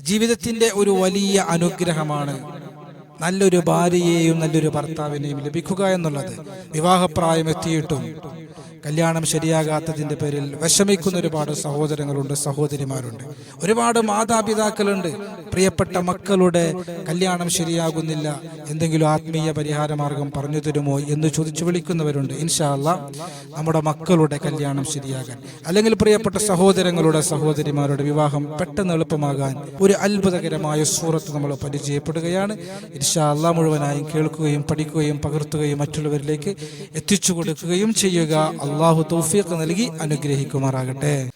ജീവിതത്തിന്റെ ഒരു വലിയ അനുഗ്രഹമാണ്. നല്ലൊരു ഭാര്യയെയും നല്ലൊരു ഭർത്താവിനെയും ലഭിക്കുക എന്നുള്ളത് വിവാഹപ്രായം എത്തിയിട്ടും കല്യാണം ശരിയാകാത്തതിന്റെ പേരിൽ വിഷമിക്കുന്ന ഒരുപാട് സഹോദരങ്ങളുണ്ട് സഹോദരിമാരുണ്ട്. ഒരുപാട് മാതാപിതാക്കളുണ്ട്. പ്രിയപ്പെട്ട മക്കളുടെ കല്യാണം ശരിയാകുന്നില്ല. എന്തെങ്കിലും ആത്മീയ പരിഹാര മാർഗം പറഞ്ഞു തരുമോ എന്ന് ചോദിച്ചു വിളിക്കുന്നവരുണ്ട്. ഇൻഷാല്ല നമ്മുടെ മക്കളുടെ കല്യാണം ശരിയാകാൻ അല്ലെങ്കിൽ പ്രിയപ്പെട്ട സഹോദരങ്ങളുടെ സഹോദരിമാരുടെ വിവാഹം പെട്ടെന്ന് എളുപ്പമാകാൻ ഒരു അത്ഭുതകരമായ സൂറത്ത് നമ്മൾ പരിചയപ്പെടുകയാണ്. ഇൻഷാ അല്ലാ മുഴുവനായും കേൾക്കുകയും പഠിക്കുകയും പകർത്തുകയും മറ്റുള്ളവരിലേക്ക് എത്തിച്ചു കൊടുക്കുകയും ചെയ്യുക. അള്ളാഹു തൗഫീഖ് നൽകി അനുഗ്രഹിക്കുമാറാകട്ടെ.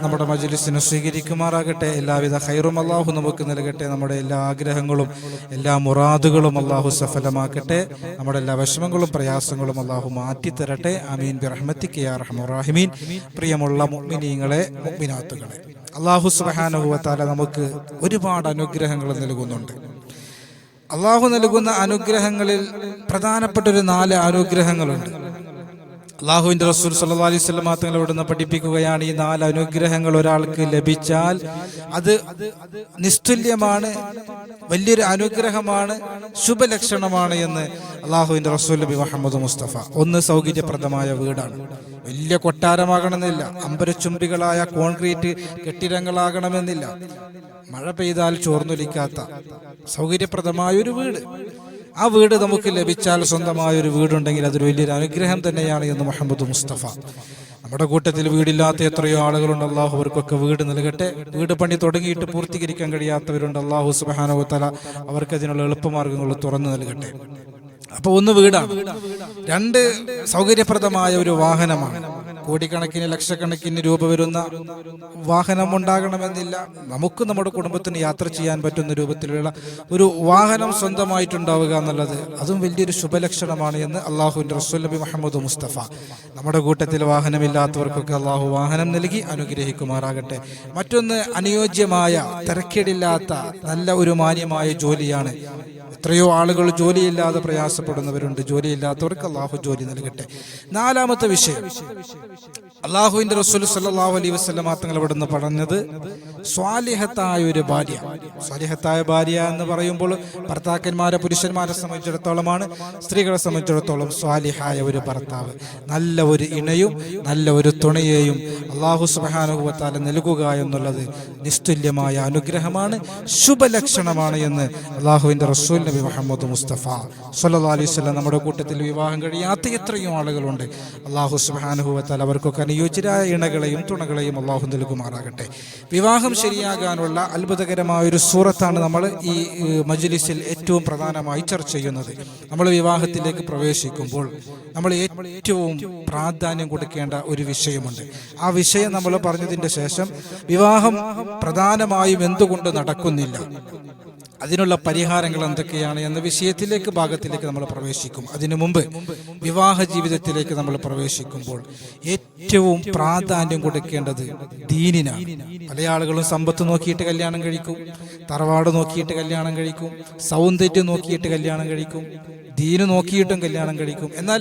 നമ്മുടെ മജ്ലിസിനെ സ്വീകരിക്കുമാറാകട്ടെ. എല്ലാവിധ ഹൈറും അള്ളാഹു നമുക്ക് നൽകട്ടെ. നമ്മുടെ എല്ലാ ആഗ്രഹങ്ങളും എല്ലാ മുറാദുകളും അള്ളാഹു സഫലമാക്കട്ടെ. നമ്മുടെ എല്ലാ വിഷമങ്ങളും പ്രയാസങ്ങളും അല്ലാഹു മാറ്റിത്തരട്ടെ. ആമീൻ. ബിറഹ്മത്തിക്ക് യാ അർഹമർ റഹീമീൻ പ്രിയമുള്ള മുഅ്മിനീങ്ങളെ മുഗ്മിനാത്തുകളെ അള്ളാഹു സുബാനുഭവത്താല നമുക്ക് ഒരുപാട് അനുഗ്രഹങ്ങൾ നൽകുന്നുണ്ട്. അള്ളാഹു നൽകുന്ന അനുഗ്രഹങ്ങളിൽ പ്രധാനപ്പെട്ട ഒരു നാല് അനുഗ്രഹങ്ങളുണ്ട് അള്ളാഹുവിന്റെ റസൂൽ സല്ലാ അലൈഹി വസല്ലം ഇവിടെ ഇവിടുന്ന് പഠിപ്പിക്കുകയാണ്. ഈ നാല് അനുഗ്രഹങ്ങൾ ഒരാൾക്ക് ലഭിച്ചാൽ അത് നിസ്തുല്യമാണ് വലിയൊരു അനുഗ്രഹമാണ് ശുഭലക്ഷണമാണ് എന്ന് അള്ളാഹുവിന്റെ റസൂൽ നബി മുഹമ്മദ് മുസ്തഫ. ഒന്ന് സൗകര്യപ്രദമായ വീടാണ്. വലിയ കൊട്ടാരമാകണമെന്നില്ല. അമ്പരച്ചുംബികളായ കോൺക്രീറ്റ് കെട്ടിടങ്ങളാകണമെന്നില്ല. മഴ പെയ്താൽ ചോർന്നൊലിക്കാത്ത സൗകര്യപ്രദമായ ഒരു വീട്. ആ വീട് നമുക്ക് ലഭിച്ചാൽ സ്വന്തമായ ഒരു വീടുണ്ടെങ്കിൽ അതൊരു വലിയൊരു അനുഗ്രഹം തന്നെയാണ് എന്ന് മുഹമ്മദ് മുസ്തഫ. നമ്മുടെ കൂട്ടത്തിൽ വീടില്ലാത്ത എത്രയോ ആളുകളുണ്ട്. അള്ളാഹു അവർക്കൊക്കെ വീട് നൽകട്ടെ. വീട് പണി തുടങ്ങിയിട്ട് പൂർത്തീകരിക്കാൻ കഴിയാത്തവരുണ്ട്. അള്ളാഹു സുബാനോത്തല അവർക്ക് അതിനുള്ള എളുപ്പമാർഗങ്ങൾ തുറന്നു നൽകട്ടെ. അപ്പൊ ഒന്ന് വീടാണ്. രണ്ട് സൗകര്യപ്രദമായ ഒരു വാഹനമാണ്. കോടിക്കണക്കിന് ലക്ഷക്കണക്കിന് രൂപ വരുന്ന വാഹനം ഉണ്ടാകണമെന്നില്ല നമുക്ക് നമ്മുടെ കുടുംബത്തിന് യാത്ര ചെയ്യാൻ പറ്റുന്ന രൂപത്തിലുള്ള ഒരു വാഹനം സ്വന്തമായിട്ടുണ്ടാവുക എന്നുള്ളത് അതും വലിയൊരു ശുഭലക്ഷണമാണ് എന്ന് അള്ളാഹുവിന്റെ റസൂൽ നബി മുഹമ്മദ് മുസ്തഫ. നമ്മുടെ കൂട്ടത്തിൽ വാഹനമില്ലാത്തവർക്കൊക്കെ അള്ളാഹു വാഹനം നൽകി അനുഗ്രഹിക്കുമാറാകട്ടെ. മറ്റൊന്ന് അനുയോജ്യമായ തിരക്കേടില്ലാത്ത നല്ല ഒരു മാന്യമായ ജോലിയാണ് എത്രയോ ആളുകൾ ജോലിയില്ലാതെ പ്രയാസപ്പെടുന്നവരുണ്ട്. ജോലിയില്ലാത്തവർക്ക് അള്ളാഹു ജോലി നൽകട്ടെ. നാലാമത്തെ വിഷയം. അള്ളാഹുവിന്റെ റസൂൽ സല്ലല്ലാഹു അലൈഹി വസല്ലം തങ്ങൾ ഇവിടുന്ന് പറഞ്ഞത് സ്വാലിഹത്തായ ഒരു ഭാര്യ. സ്വാലിഹത്തായ ഭാര്യ എന്ന് പറയുമ്പോൾ ഭർത്താക്കന്മാരെ പുരുഷന്മാരെ സംബന്ധിച്ചിടത്തോളമാണ് സ്ത്രീകളെ സംബന്ധിച്ചിടത്തോളം സ്വാലിഹായ ഒരു ഭർത്താവ്. നല്ല ഒരു ഇണയും നല്ല ഒരു തുണയെയും അള്ളാഹു സുബാനുഭവത്താല നൽകുക എന്നുള്ളത് നിസ്തുല്യമായ അനുഗ്രഹമാണ് ശുഭലക്ഷണമാണ് എന്ന് അള്ളാഹുവിന്റെ റസൂൽ നബി മുഹമ്മദ് മുസ്തഫ സല്ലാ അലൈഹി വസല്ലം നമ്മുടെ കൂട്ടത്തിൽ വിവാഹം കഴിയാത്ത എത്രയും ആളുകളുണ്ട്. അള്ളാഹു സുബാനുഭവത്താൽ അവർക്കൊക്കെ അനുയോജ്യരായ ഇണകളെയും തുണകളെയും അള്ളാഹു നൽകുമാറാകട്ടെ. വിവാഹം ശരിയാകാനുള്ള അത്ഭുതകരമായ ഒരു സൂറത്താണ് നമ്മൾ ഈ മജ്ലിസിൽ ഏറ്റവും പ്രധാനമായി ചർച്ച ചെയ്യുന്നത്. നമ്മൾ വിവാഹത്തിലേക്ക് പ്രവേശിക്കുമ്പോൾ നമ്മൾ ഏറ്റവും പ്രാധാന്യം കൊടുക്കേണ്ട ഒരു വിഷയമുണ്ട്. ആ വിഷയം നമ്മൾ പറഞ്ഞതിന്റെ ശേഷം വിവാഹം പ്രധാനമായും എന്തുകൊണ്ട് നടക്കുന്നില്ല? അതിനുള്ള പരിഹാരങ്ങൾ എന്തൊക്കെയാണ് എന്ന വിഷയത്തിലേക്ക് ഭാഗത്തിലേക്ക് നമ്മൾ പ്രവേശിക്കും. അതിനു മുമ്പ് വിവാഹ ജീവിതത്തിലേക്ക് നമ്മൾ പ്രവേശിക്കുമ്പോൾ ഏറ്റവും പ്രാധാന്യം കൊടുക്കേണ്ടത് ദീനിനാണ്. പല ആളുകളും സമ്പത്ത് നോക്കിയിട്ട് കല്യാണം കഴിക്കും തറവാട് നോക്കിയിട്ട് കല്യാണം കഴിക്കും സൗന്ദര്യം നോക്കിയിട്ട് കല്യാണം കഴിക്കും ദീന് നോക്കിയിട്ടും കല്യാണം കഴിക്കും. എന്നാൽ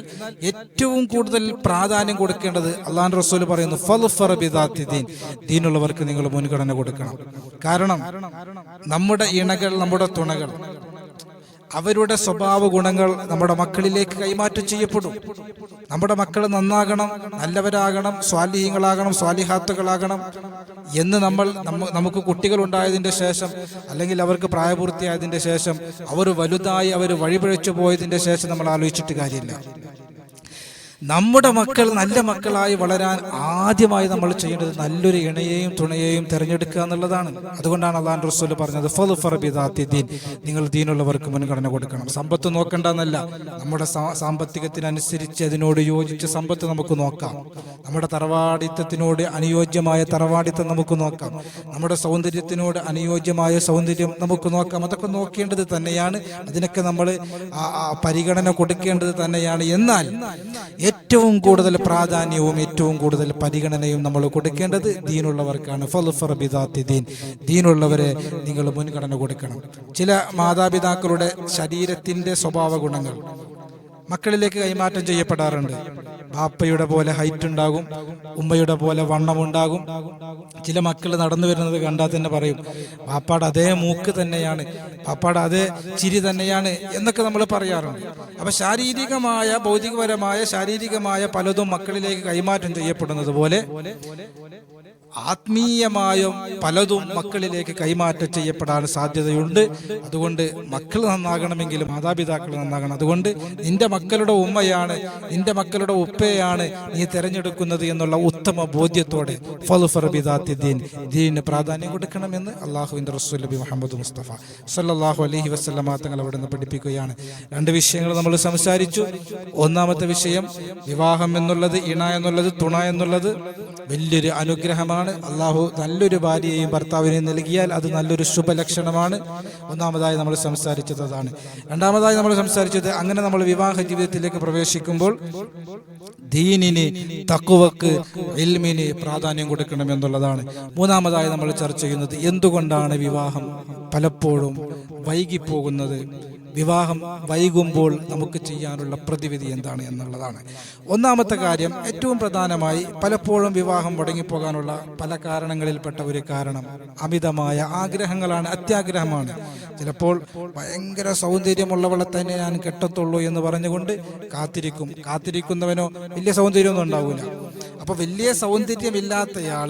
ഏറ്റവും കൂടുതൽ പ്രാധാന്യം കൊടുക്കേണ്ടത് അള്ളാൻ റസൂൽ പറയുന്നു ഫൽഫറ ബിദാത്തി ദീൻ. ദീനുള്ളവർക്ക് നിങ്ങൾ മുൻഗണന കൊടുക്കണം. കാരണം നമ്മുടെ ഇണകൾ നമ്മുടെ തുണകൾ അവരുടെ സ്വഭാവ ഗുണങ്ങൾ നമ്മുടെ മക്കളിലേക്ക് കൈമാറ്റം ചെയ്യപ്പെടും. നമ്മുടെ മക്കൾ നന്നാകണം നല്ലവരാകണം സ്വാലിഹ്യങ്ങളാകണം സ്വാലിഹാത്തുകളാകണം എന്ന് നമ്മൾ നമുക്ക് കുട്ടികൾ ഉണ്ടായതിന്റെ ശേഷം അല്ലെങ്കിൽ അവർക്ക് പ്രായപൂർത്തിയായതിന്റെ ശേഷം അവർ വലുതായി അവർ വഴിപിഴച്ചു പോയതിന്റെ ശേഷം നമ്മൾ ആലോചിച്ചിട്ട് കാര്യമില്ല. നമ്മുടെ മക്കൾ നല്ല മക്കളായി വളരാൻ ആദ്യമായി നമ്മൾ ചെയ്യേണ്ടത് നല്ലൊരു ഇണയെയും തുണയെയും തിരഞ്ഞെടുക്കുക എന്നുള്ളതാണ്. അതുകൊണ്ടാണ് അള്ളാൻ റസൂൽ പറഞ്ഞത് ദീൻ. നിങ്ങൾ ദീനുള്ളവർക്ക് മുൻഗണന കൊടുക്കണം. സമ്പത്ത് നോക്കേണ്ടെന്നല്ല നമ്മുടെ സാമ്പത്തികത്തിനനുസരിച്ച് അതിനോട് യോജിച്ച സമ്പത്ത് നമുക്ക് നോക്കാം. നമ്മുടെ തറവാടിത്തത്തിനോട് അനുയോജ്യമായ തറവാടിത്തം നമുക്ക് നോക്കാം. നമ്മുടെ സൗന്ദര്യത്തിനോട് അനുയോജ്യമായ സൗന്ദര്യം നമുക്ക് നോക്കാം. അതൊക്കെ നോക്കേണ്ടത് തന്നെയാണ്. അതിനൊക്കെ നമ്മൾ പരിഗണന കൊടുക്കേണ്ടത് തന്നെയാണ്. എന്നാൽ ഏറ്റവും കൂടുതൽ പ്രാധാന്യവും ഏറ്റവും കൂടുതൽ പരിഗണനയും നമ്മൾ കൊടുക്കേണ്ടത് ദീനുള്ളവർക്കാണ്. ഫൽഫർ ബിദാത്തി ദീൻ. ദീനുള്ളവരെ നിങ്ങൾ മുൻഗണന കൊടുക്കണം. ചില മാതാപിതാക്കളുടെ ശരീരത്തിന്റെ സ്വഭാവ ഗുണങ്ങൾ മക്കളിലേക്ക് കൈമാറ്റം ചെയ്യപ്പെടാറുണ്ട്. ബാപ്പയുടെ പോലെ ഹൈറ്റ് ഉണ്ടാകും ഉമ്മയുടെ പോലെ വണ്ണമുണ്ടാകും ചില മക്കൾ നടന്നു വരുന്നത് കണ്ടാൽ തന്നെ പറയും പാപ്പാട് അതേ മൂക്ക് തന്നെയാണ് പാപ്പാട് അതേ ചിരി തന്നെയാണ് എന്നൊക്കെ നമ്മൾ പറയാറുണ്ട്. അപ്പൊ ശാരീരികമായ ഭൗതികപരമായ ശാരീരികമായ പലതും മക്കളിലേക്ക് കൈമാറ്റം ചെയ്യപ്പെടുന്നത് പോലെ ആത്മീയമായും പലതും മക്കളിലേക്ക് കൈമാറ്റം ചെയ്യപ്പെടാൻ സാധ്യതയുണ്ട്. അതുകൊണ്ട് മക്കൾ നന്നാകണമെങ്കിൽ മാതാപിതാക്കൾ നന്നാകണം. അതുകൊണ്ട് നിന്റെ മക്കളുടെ ഉമ്മയാണ് നിന്റെ മക്കളുടെ ഉപ്പയാണ് നീ തിരഞ്ഞെടുക്കുന്നത് എന്നുള്ള ഉത്തമ ബോധ്യത്തോടെ ദീനിന് പ്രാധാന്യം കൊടുക്കണമെന്ന് അള്ളാഹുവിന്റെ റസൂൽ നബി മുഹമ്മദ് മുസ്തഫ സല്ലല്ലാഹു അലഹി വസല്ലമ തങ്ങൾ അവിടെ നിന്ന് പഠിപ്പിക്കുകയാണ്. രണ്ട് വിഷയങ്ങൾ നമ്മൾ സംസാരിച്ചു. ഒന്നാമത്തെ വിഷയം വിവാഹം എന്നുള്ളത് ഇണ എന്നുള്ളത് തുണ എന്നുള്ളത് വലിയൊരു അനുഗ്രഹമാണ്. അള്ളാഹു നല്ലൊരു ഭാര്യയെയും ഭർത്താവിനെയും നൽകിയാൽ അത് നല്ലൊരു ശുഭലക്ഷണമാണ്. ഒന്നാമതായി നമ്മൾ സംസാരിച്ചത് അതാണ്. രണ്ടാമതായി നമ്മൾ സംസാരിച്ചത് അങ്ങനെ നമ്മൾ വിവാഹ ജീവിതത്തിലേക്ക് പ്രവേശിക്കുമ്പോൾ ദീനിന് തക്കുവക്ക് എൽമിന് പ്രാധാന്യം കൊടുക്കണം എന്നുള്ളതാണ്. മൂന്നാമതായി നമ്മൾ ചർച്ച ചെയ്യുന്നത് എന്തുകൊണ്ടാണ് വിവാഹം പലപ്പോഴും വൈകിപ്പോകുന്നത്? വിവാഹം വൈകുമ്പോൾ നമുക്ക് ചെയ്യാനുള്ള പ്രതിവിധി എന്താണ് എന്നുള്ളതാണ്. ഒന്നാമത്തെ കാര്യം ഏറ്റവും പ്രധാനമായി പലപ്പോഴും വിവാഹം മുടങ്ങിപ്പോകാനുള്ള പല കാരണങ്ങളിൽപ്പെട്ട ഒരു കാരണം അമിതമായ ആഗ്രഹങ്ങളാണ് അത്യാഗ്രഹമാണ്. ചിലപ്പോൾ ഭയങ്കര സൗന്ദര്യമുള്ളവളെ തന്നെ ഞാൻ കെട്ടത്തുള്ളൂ എന്ന് പറഞ്ഞുകൊണ്ട് കാത്തിരിക്കും. കാത്തിരിക്കുന്നവനോ വലിയ സൗന്ദര്യമൊന്നും ഉണ്ടാവില്ല അപ്പൊ വലിയ സൗന്ദര്യമില്ലാത്തയാൾ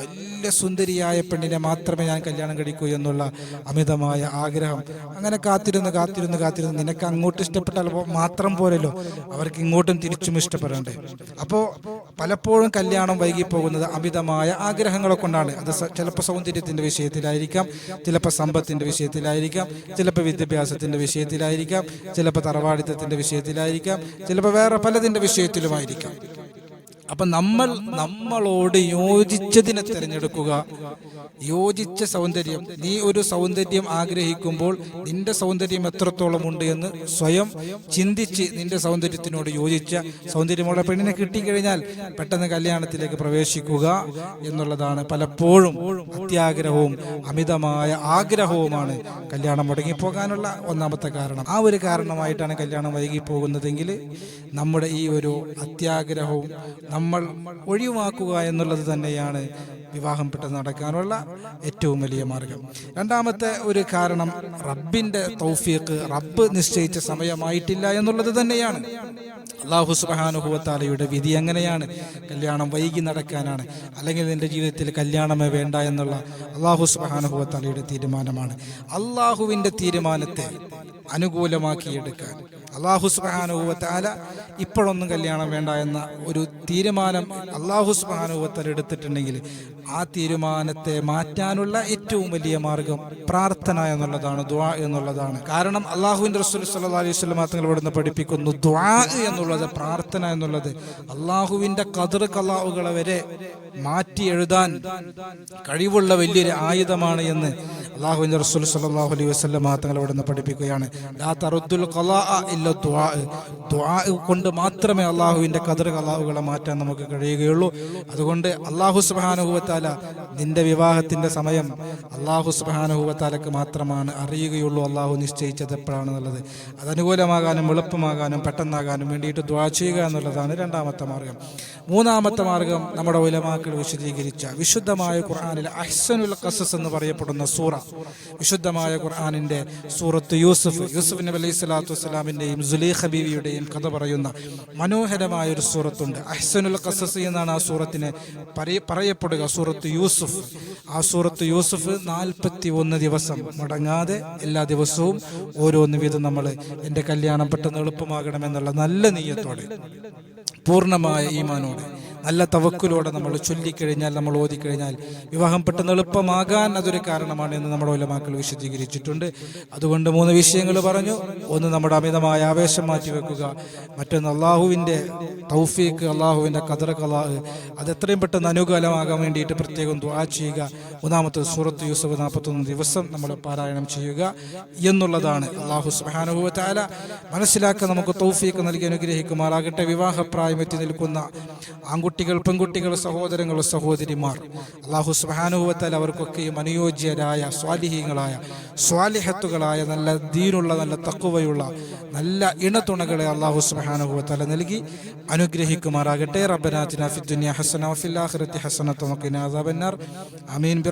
വലിയ സുന്ദരിയായ പെണ്ണിനെ മാത്രമേ ഞാൻ കല്യാണം കഴിക്കൂ എന്നുള്ള അമിതമായ ആഗ്രഹം. അങ്ങനെ കാത്തിരുന്ന് കാത്തിരുന്ന് കാത്തിരുന്ന് നിനക്ക് അങ്ങോട്ട് ഇഷ്ടപ്പെട്ടാൽ മാത്രം പോരല്ലോ. അവർക്ക് ഇങ്ങോട്ടും തിരിച്ചും ഇഷ്ടപ്പെടണ്ടേ. അപ്പോൾ പലപ്പോഴും കല്യാണം വൈകി പോകുന്നത് അമിതമായ ആഗ്രഹങ്ങളെ കൊണ്ടാണ്. അത് ചിലപ്പോൾ സൗന്ദര്യത്തിന്റെ വിഷയത്തിലായിരിക്കാം ചിലപ്പോൾ സമ്പത്തിന്റെ വിഷയത്തിലായിരിക്കാം ചിലപ്പോൾ വിദ്യാഭ്യാസത്തിന്റെ വിഷയത്തിലായിരിക്കാം ചിലപ്പോൾ തറവാടിത്തത്തിന്റെ വിഷയത്തിലായിരിക്കാം ചിലപ്പോൾ വേറെ പലതിന്റെ വിഷയത്തിലുമായിരിക്കാം. അപ്പൊ നമ്മൾ നമ്മളോട് യോജിച്ചതിനെ തിരഞ്ഞെടുക്കുക. യോജിച്ച സൗന്ദര്യം. നീ ഒരു സൗന്ദര്യം ആഗ്രഹിക്കുമ്പോൾ നിന്റെ സൗന്ദര്യം എത്രത്തോളം ഉണ്ട് എന്ന് സ്വയം ചിന്തിച്ച് നിന്റെ സൗന്ദര്യത്തിനോട് യോജിച്ച സൗന്ദര്യമുള്ള പെണ്ണിനെ കിട്ടിക്കഴിഞ്ഞാൽ പെട്ടെന്ന് കല്യാണത്തിലേക്ക് പ്രവേശിക്കുക എന്നുള്ളതാണ് പലപ്പോഴും അത്യാഗ്രഹവും അമിതമായ ആഗ്രഹവുമാണ് കല്യാണം മുടങ്ങിപ്പോകാനുള്ള ഒന്നാമത്തെ കാരണം. ആ ഒരു കാരണമായിട്ടാണ് കല്യാണം വൈകി പോകുന്നതെങ്കിൽ നമ്മുടെ ഈ ഒരു അത്യാഗ്രഹവും നമ്മൾ ഒഴിവാക്കുക എന്നുള്ളത് തന്നെയാണ് വിവാഹം പെട്ടെന്ന് നടക്കാനുള്ള ഏറ്റവും വലിയ മാർഗം. രണ്ടാമത്തെ ഒരു കാരണം റബ്ബിന്റെ തൗഫീഖ് റബ്ബ് നിശ്ചയിച്ച സമയമായിട്ടില്ല എന്നുള്ളത് തന്നെയാണ്. അള്ളാഹു സുബാനുഭവത്താലയുടെ വിധി എങ്ങനെയാണ്? കല്യാണം വൈകി നടക്കാനാണ്. അല്ലെങ്കിൽ നിന്റെ ജീവിതത്തിൽ കല്യാണമേ വേണ്ട എന്നുള്ള അള്ളാഹു സുബാനുഭവത്താലയുടെ തീരുമാനമാണ്. അള്ളാഹുവിന്റെ തീരുമാനത്തെ അനുകൂലമാക്കിയെടുക്കാൻ അള്ളാഹു സുബാനുഭവത്താല ഇപ്പോഴൊന്നും കല്യാണം വേണ്ട എന്ന ഒരു തീരുമാനം അള്ളാഹു സുബാനുഭവത്താല എടുത്തിട്ടുണ്ടെങ്കിൽ ആ തീരുമാനത്തെ മാറ്റാനുള്ള ഏറ്റവും വലിയ മാർഗം പ്രാർത്ഥന എന്നുള്ളതാണ് ദ്വാ എന്നുള്ളതാണ്. കാരണം അള്ളാഹുവിന്റെ റസൂൽ സല്ലാ അലൈഹി സ്വലം തങ്ങൾ ഇവിടുന്ന് പഠിപ്പിക്കുന്നു. ദ്വാ എന്നുള്ളത് പ്രാർത്ഥന എന്നുള്ളത് അള്ളാഹുവിന്റെ കതിർ കലാവുകളെ വരെ മാറ്റി എഴുതാൻ കഴിവുള്ള വലിയൊരു ആയുധമാണ് എന്ന് അള്ളാഹുവിന്റെ റസൂൽ സല്ലല്ലാഹു അലൈഹി വസല്ലം തങ്ങൾ ഇവിടുന്ന് പഠിപ്പിക്കുകയാണ്. ലാ ഇല്ല ദ്വാ ദ്വാ കൊണ്ട് മാത്രമേ അള്ളാഹുവിന്റെ കതിർ കലാവുകളെ മാറ്റാൻ നമുക്ക് കഴിയുകയുള്ളൂ. അതുകൊണ്ട് അള്ളാഹു സുബാനുഭവത്താല നിന്റെ വിവാഹത്തിന്റെ സമയം അള്ളാഹു സുബാനുഭവത്താലക്ക് മാത്രമാണ് അറിയുകയുള്ളൂ. അള്ളാഹു നിശ്ചയിച്ചത് എപ്പോഴാണെന്നുള്ളത് അതനുകൂലമാകാനും എളുപ്പമാകാനും പെട്ടെന്നാകാനും വേണ്ടിയിട്ട് ദ്വാ ചെയ്യുക എന്നുള്ളതാണ് രണ്ടാമത്തെ മാർഗം. മൂന്നാമത്തെ മാർഗം നമ്മുടെ ഉലമാക്കൾ വിശദീകരിച്ച വിശുദ്ധമായ ഖുർആനിലെ അഹ്സനുൽ കസസ് എന്ന് പറയപ്പെടുന്ന സൂറ. വിശുദ്ധമായ ഖുർആാനിന്റെ സൂറത്ത് യൂസുഫ്. യൂസുഫ് നബി അലൈഹി സ്വലാത്തു വസ്സലാമിന്റെയും സുലൈഖ ബീവിയുടെയും കഥ പറയുന്ന മനോഹരമായ ഒരു സൂറത്തുണ്ട്. അഹ്സനുൽ കസസ് എന്നാണ് ആ സൂറത്തിന് പറയ- പറയപ്പെടുക. സൂറത്ത് യൂസുഫ്. ആ സൂറത്ത് യൂസുഫ് നാൽപ്പത്തി ഒന്ന് ദിവസം മുടങ്ങാതെ എല്ലാ ദിവസവും ഓരോന്ന് വീതം നമ്മൾ എന്റെ കല്യാണം പെട്ടെന്ന് എളുപ്പമാകണമെന്നുള്ള നല്ല നീയത്തോടെ പൂർണമായ ഈമാനോടെ നല്ല തവക്കുലോടെ നമ്മൾ ചൊല്ലിക്കഴിഞ്ഞാൽ നമ്മൾ ഓതിക്കഴിഞ്ഞാൽ വിവാഹം പെട്ടെന്ന് എളുപ്പമാകാൻ അതൊരു കാരണമാണ് എന്ന് നമ്മുടെ ഉലമാക്കൾ വിശദീകരിച്ചിട്ടുണ്ട്. അതുകൊണ്ട് മൂന്ന് വിഷയങ്ങൾ പറഞ്ഞു. ഒന്ന് നമ്മുടെ അമിതമായ ആവേശം മാറ്റിവെക്കുക മറ്റൊന്ന് അള്ളാഹുവിന്റെ തൗഫീക്ക് അള്ളാഹുവിന്റെ കദർ കലാഹ്. അത് എത്രയും പെട്ടെന്ന് അനുകൂലമാകാൻ വേണ്ടിയിട്ട് പ്രത്യേകം ദ്വാ ചെയ്യുക. മൂന്നാമത്തെ സൂറത്ത് യൂസഫ് നാൽപ്പത്തൊന്ന് ദിവസം നമ്മൾ പാരായണം ചെയ്യുക എന്നുള്ളതാണ്. അള്ളാഹു സുബാനുഭവത്താല മനസ്സിലാക്കാൻ നമുക്ക് തൗഫീക്ക് നൽകി അനുഗ്രഹിക്കുമാറാകട്ടെ. വിവാഹപ്രായമെത്തി നിൽക്കുന്ന ആൺകുട്ടികൾ പെൺകുട്ടികൾ സഹോദരങ്ങൾ സഹോദരിമാർ. അള്ളാഹു സുബാനുഭവത്താൽ അവർക്കൊക്കെയും അനുയോജ്യരായ സ്വാലിഹീങ്ങളായ സ്വാലിഹത്തുകളായ നല്ല ദീനുള്ള നല്ല തക്കുവയുള്ള നല്ല ഇണത്തുണകളെ അള്ളാഹു സുബാനുഭവത്താല നൽകി അനുഗ്രഹിക്കുമാറാകട്ടെ. റബ്ബനാത്തിന ഫി ഹസനത്തുമൊക്കെ ഹസന ഫിൽ ആഖിറത്തി ഹസനത വഖിന അദാബന്നാർ. ആമീൻ.